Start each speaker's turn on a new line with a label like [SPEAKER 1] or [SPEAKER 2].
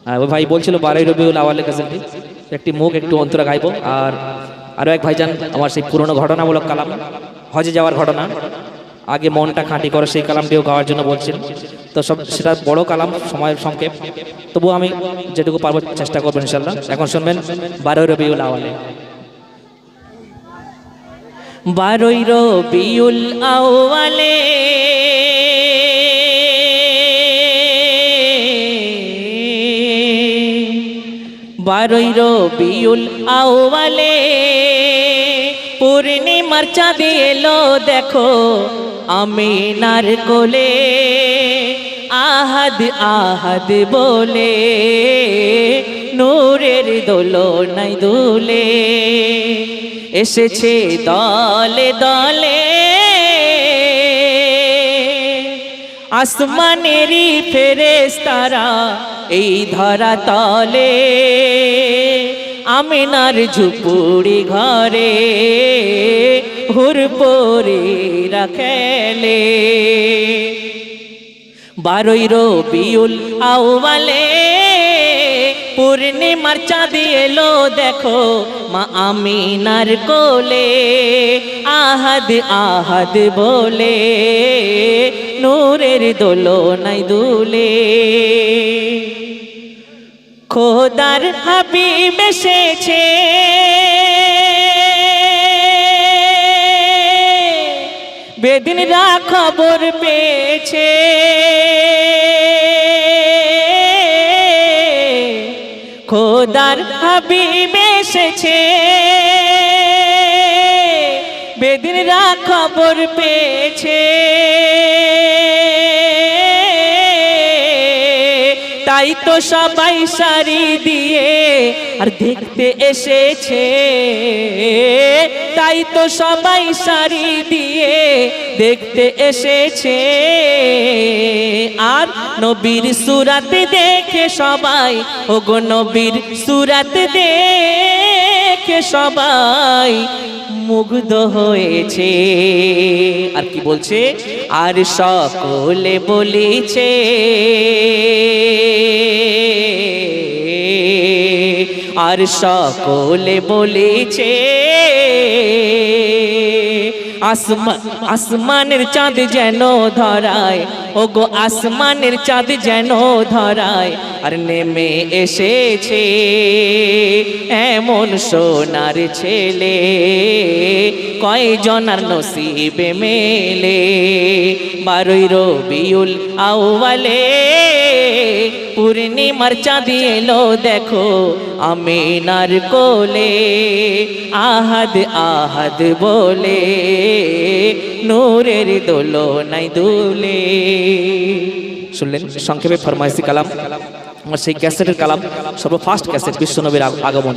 [SPEAKER 1] আর ওই ভাই বলছিল বারোই রবিউল আওয়ালের কাছেটি একটি মুখ, একটু অন্তরা গাইবো। আর আরও এক ভাইজান, আমার সেই পুরনো ঘটনামূলক কালাম, হজে যাওয়ার ঘটনা। আগে মনটা খাঁটি করে সেই কালামটিও গাওয়ার জন্য বলছেন তো সব, সেটা বড় কালাম সময়ের সংক্ষেপ। তবুও আমি যেটুকু পারব চেষ্টা করব ইনশাল্লাহ এখন শুনবেন বারোই রবিউল আওয়ালে। বারোই রবিউল আওয়ালে বারোই রবিউল আওয়ালে পূর্ণিমার চাঁদে এলো, দেখো আমি নার কোলে, আহাদ আহাদ বলে, নূরের দোলো নাই দুলে, এসেছে দলে দলে আসমানেরই ফেরেস্তারা এই ধরা তলে। আমিনার ঝুপুড়ি ঘরে হুর পরে রাখেলে। বারোই রবিউল আউয়ালে পূর্ণিমার চাঁদি এলো, দেখো মা আমিনার কোলে। আহাদ আহাদ বলে নূরের দোলো নাই দুলে। খোদার হাবিব এসেছে। বেদিনরা খবর পেয়েছে। খোদার হাবিব এসেছে। বেদিনরা খবর পেয়েছে। তাই তো সবাই সারি দিয়ে আর দেখতে এসেছে। তাই তো সবাই সারি দিয়ে দেখতে এসেছে। আর নবীর সুরাত দেখে সবাই, ওগো নবীর সুরাত দেখে সবাই মুগ্ধ হয়েছে। আর কি বলছে? আর সকলে বলেছে আর সকলে বলেছে আসমানের চাঁদ যেন ধরায়। ও গো আসমানের চাঁদ যেন ধরায়। আর নেমে এসেছে এমন সোনার ছেলে। কয়জনার নসিবে মেলে? বারোই রবিউল আউয়ালে। পূর্ণিমার চাঁদি এলো দেখো আমিনার কোলে আহাদ আহাদ বলে নূরের দোলো নাই দুলে শুনলেন সংক্ষেপে ফরমাইসি কালাম আমার সেই ক্যাসেটের কালাম সর্ব ফার্স্ট ক্যাসেট বিশ্বনবীর আগমন